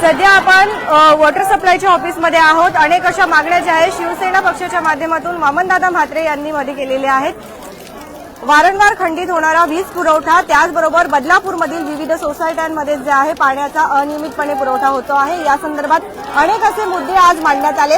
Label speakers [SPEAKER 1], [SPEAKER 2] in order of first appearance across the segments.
[SPEAKER 1] सध्या आपण वॉटर सप्लायच्या ऑफिसमध्ये आहोत. अनेक अशा मागण्या ज्या आहेत शिवसेना पक्षाच्या माध्यमातून वामनदादा म्हात्रे यांनी मध्ये केलेल्या आहेत. वारंवार खंडित होणारा वीज पुरवठा त्याचबरोबर बदलापूरमधील विविध सोसायट्यांमध्ये जे आहे पाण्याचा अनियमितपणे पुरवठा होतो आहे. या संदर्भात अनेक असे मुद्दे आज मांडण्यात आले.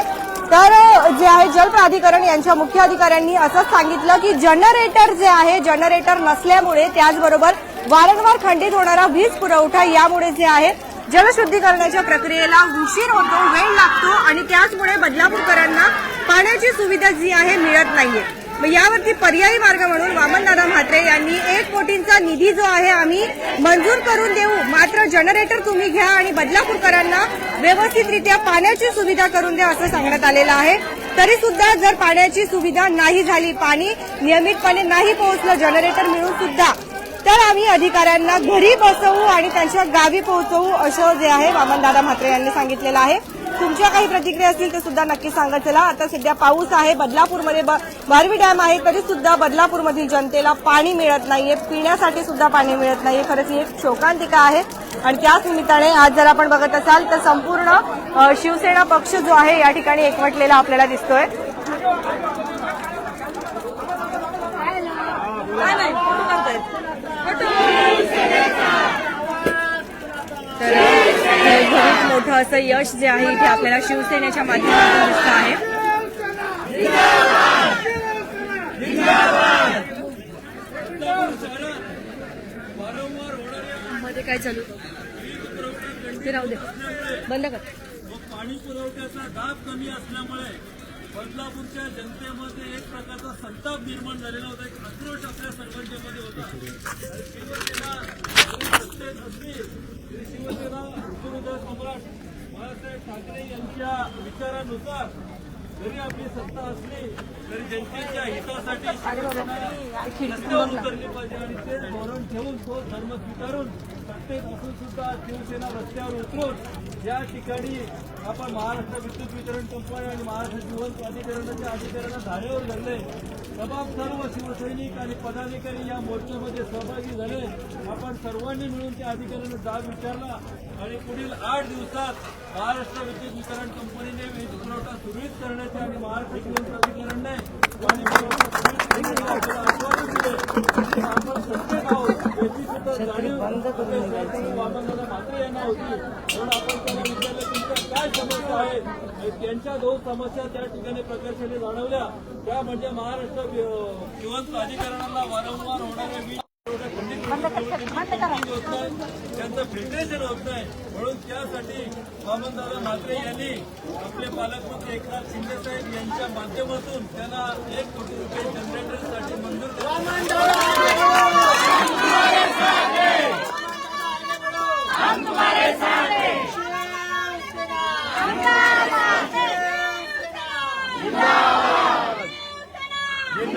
[SPEAKER 1] तर जे आहे जल प्राधिकरण यांच्या मुख्य अधिकाऱ्यांनी असंच सांगितलं की जनरेटर जे आहे जनरेटर नसल्यामुळे त्याचबरोबर वारंवार खंडित होणारा वीज पुरवठा यामुळे जे आहे जलशुद्धीकरणाच्या प्रक्रियेला उशीर होतो वेळ लागतो आणि त्याचमुळे बदलापूरकरांना पाण्याची सुविधा जी आहे मिळत नाहीये. मग यावरती पर्यायी मार्ग म्हणून वामनदादा म्हात्रे यांनी एक कोटींचा निधी जो आहे आम्ही मंजूर करून देऊ. मात्र जनरेटर तुम्ही घ्या आणि बदलापूरकरांना व्यवस्थितरित्या पाण्याची सुविधा करून द्या असं सांगण्यात आलेलं आहे. तरी सुद्धा जर पाण्याची सुविधा नाही झाली पाणी नियमितपणे नाही पोहोचलं जनरेटर मिळून सुद्धा तर आम्ही अधिकाऱ्यांना घरी बसवू आणि त्यांच्या गावी पोहोचवू असं जे आहे वामनदादा म्हात्रे यांनी सांगितलेलं आहे. तुमच्या काही प्रतिक्रिया असतील ते सुद्धा नक्की सांगत चला आता सध्या पाऊस आहे. बदलापूरमध्ये ब- डॅम आहे. तरी सुद्धा बदलापूरमधील जनतेला पाणी मिळत नाहीये. पिण्यासाठी सुद्धा पाणी मिळत नाहीये. खरंच ही एक शोकांतिका आहे. आणि त्याच निमित्ताने आज जर आपण बघत असाल तर संपूर्ण शिवसेना पक्ष जो आहे या ठिकाणी एकवटलेला आपल्याला दिसतोय. असं यश जे आहे इथे आपल्याला शिवसेनेच्या माध्यमातून दिसत आहे. मध्ये काय चालू? ते राहू दे. बंद कर.
[SPEAKER 2] पाणी पुरवठ्याचा दाब कमी असल्यामुळे बदलापूरच्या जनतेमध्ये एक प्रकारचा संताप निर्माण झालेला होता एक आक्रोश आपल्या सर्वांच्यामध्ये होता शिवसेना जरी सत्तेत असली तरी शिवसेना हिंदुहृदय सम्राट बाळासाहेब ठाकरे यांच्या विचारानुसार जरी आपली सत्ता असली तरी जनतेच्या हितासाठी रस्त्यावर उतरली पाहिजे आणि ते धोरण ठेवून तो धर्म स्वीकारून सत्तेत असून सुद्धा शिवसेना रस्त्यावर उतरून या ठिकाणी आपण महाराष्ट्र विद्युत वितरण कंपनी आणि महाराष्ट्र जीवन प्राधिकरणाच्या अधिकाऱ्यांना धारेवर धरले. तमाम सर्व शिवसैनिक आणि पदाधिकारी या मोर्चामध्ये सहभागी झाले. आपण सर्वांनी मिळून त्या अधिकाऱ्यांना जाब विचारला आणि पुढील आठ दिवसात महाराष्ट्र विद्युत वितरण कंपनीने वीज पुरवठा सुरळीत करण्याचे आणि महाराष्ट्र प्राधिकरणने दिले. आपण सत्तेत आहोत याची सुद्धा जाणीव यांना होती म्हणून आपण त्यांना विचारलं तुमच्या काय समस्या आहेत आणि त्यांच्या दोन समस्या त्या ठिकाणी प्रकर्षाने जाणवल्या. त्या म्हणजे महाराष्ट्र जीवन प्राधिकरणाला वारंवार होणारे वीज त्यांचं फिल्ट्रेशन होत नाही. म्हणून त्यासाठी वामनदादा म्हात्रे यांनी आपले पालकमंत्री एकनाथ शिंदे साहेब यांच्या माध्यमातून त्यांना एक कोटी रुपये जनरेटरसाठी मंजूर केले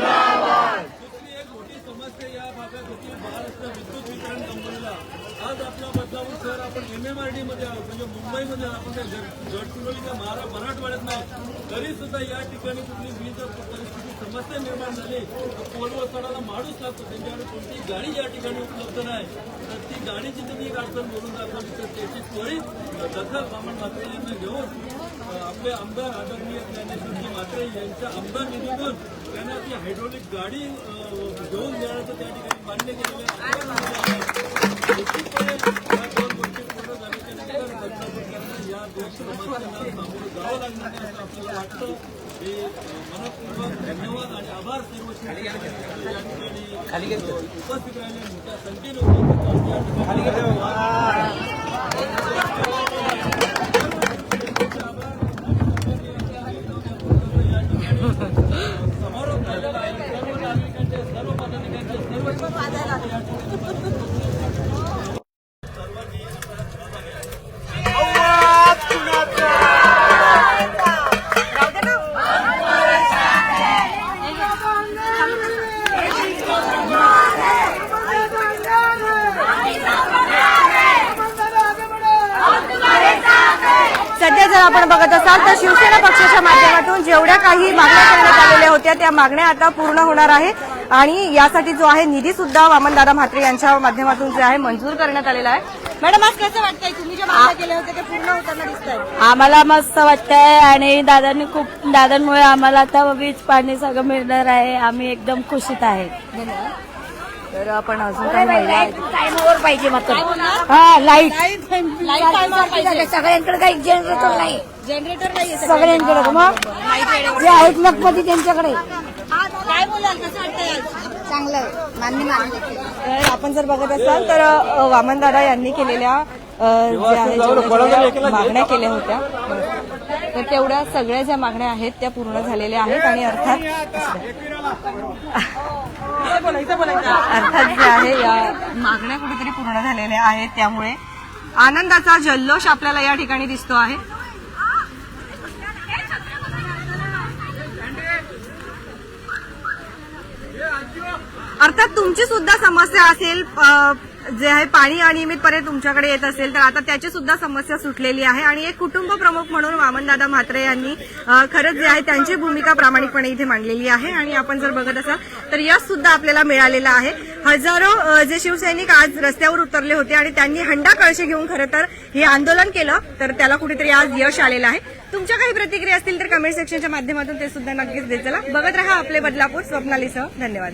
[SPEAKER 2] दुसरी एक मोठी समस्या या भागात होती महाराष्ट्र विद्युत वितरण कंपनीला. आज आपला बदलापूर शहर आपण एमएमआरडी मध्ये आहोत. म्हणजे मुंबईमध्ये आपण त्या गडचिरोलीच्या महारा मराठवाड्यात नाही तरी सुद्धा या ठिकाणी कुठली वीज परिस्थिती समस्या निर्माण झाली तर पोलवर माणूस लागतो. त्यांच्याकडे कोणतीही गाडी या ठिकाणी उपलब्ध नाही. तर ती गाडीची तुम्ही एक अडचण बोलून दाखवली तर त्याची त्वरित दखल मामन म्हात्रे यांना घेऊन आपले आमदार आदरणीय म्हात्रे यांच्या आमदार निधीतून त्यांना ती हायड्रोलिक गाडी घेऊन देण्याचं त्या ठिकाणी मान्य केलेलं आहे. निश्चितपणे या दोन गोष्टी पूर्ण झाल्याच्यानंतर बदलापूरकरांना या दोन समस्यांना सामोरं जावं लागणार नाही असं आपल्याला वाटतं. हे मनपूर्वक धन्यवाद आणि आभार सर्व या ठिकाणी उपस्थित राहिले मोठ्या संख्येने उपस्थित. या ठिकाणी
[SPEAKER 1] जर आपण बघत असाल तर शिवसेना पक्षाच्या माध्यमातून जेवढ्या काही मागण्या करण्यात आलेल्या होत्या त्या मागण्या आता पूर्ण होणार आहे. आणि यासाठी जो आहे निधी सुद्धा वामनदादा म्हात्रे यांच्या माध्यमातून जे आहे मंजूर करण्यात आलेला आहे. मॅडम आज कसं वाटतंय? तुम्ही ज्या मागण्या केल्या होत्या ते पूर्ण होताना दिसत
[SPEAKER 3] आम्हाला मस्त वाटतंय आणि दादांनी खूप दादांमुळे आम्हाला आता वीज पाणी सगळं मिळणार आहे. आम्ही एकदम खुशीत आहे.
[SPEAKER 1] तर आपण अजून.
[SPEAKER 3] टाइमवर पाहिजे मात्र? हा
[SPEAKER 1] लाइट टायमावर.
[SPEAKER 3] सगळ्यांकडे काही जनरेटर नाही
[SPEAKER 1] जनरेटर नाहीये
[SPEAKER 3] सगळ्यांकडे मग. जे आहेत लखपती त्यांच्याकडे
[SPEAKER 1] काय बोलाल कसं?
[SPEAKER 3] चांगलं मान्य मान्य
[SPEAKER 1] तर आपण जर बघत असाल तर वामनदादा यांनी केलेल्या मागण्या केल्या होत्या तर तेवढ्या सगळ्या ज्या मागण्या आहेत त्या पूर्ण झालेल्या आहेत आणि अर्थात अर्थात जे आहे या मागण्या कुठेतरी पूर्ण झालेल्या आहेत त्यामुळे आनंदाचा जल्लोष आपल्याला या ठिकाणी दिसतो आहे. अर्थात तुमची सुद्धा समस्या असेल जे आहे पाणी अनियमितपणे तुमच्याकडे येत असेल तर आता त्याची सुद्धा समस्या सुटलेली आहे. आणि एक कुटुंब प्रमुख म्हणून वामनदादा म्हात्रे यांनी खरंच जे आहे त्यांची भूमिका प्रामाणिकपणे इथे मांडलेली आहे. आणि आपण जर बघत असाल तर यश सुद्धा आपल्याला मिळालेला आहे. हजारो जे शिवसैनिक आज रस्त्यावर उतरले होते आणि त्यांनी हंडा कळशी घेऊन खरं तर हे आंदोलन केलं तर त्याला कुठेतरी आज यश आलेलं आहे. तुमच्या काही प्रतिक्रिया असतील तर कमेंट सेक्शनच्या माध्यमातून ते सुद्धा नक्कीच देत चला. बघत राहा आपले बदलापूर स्वप्नालीसह धन्यवाद.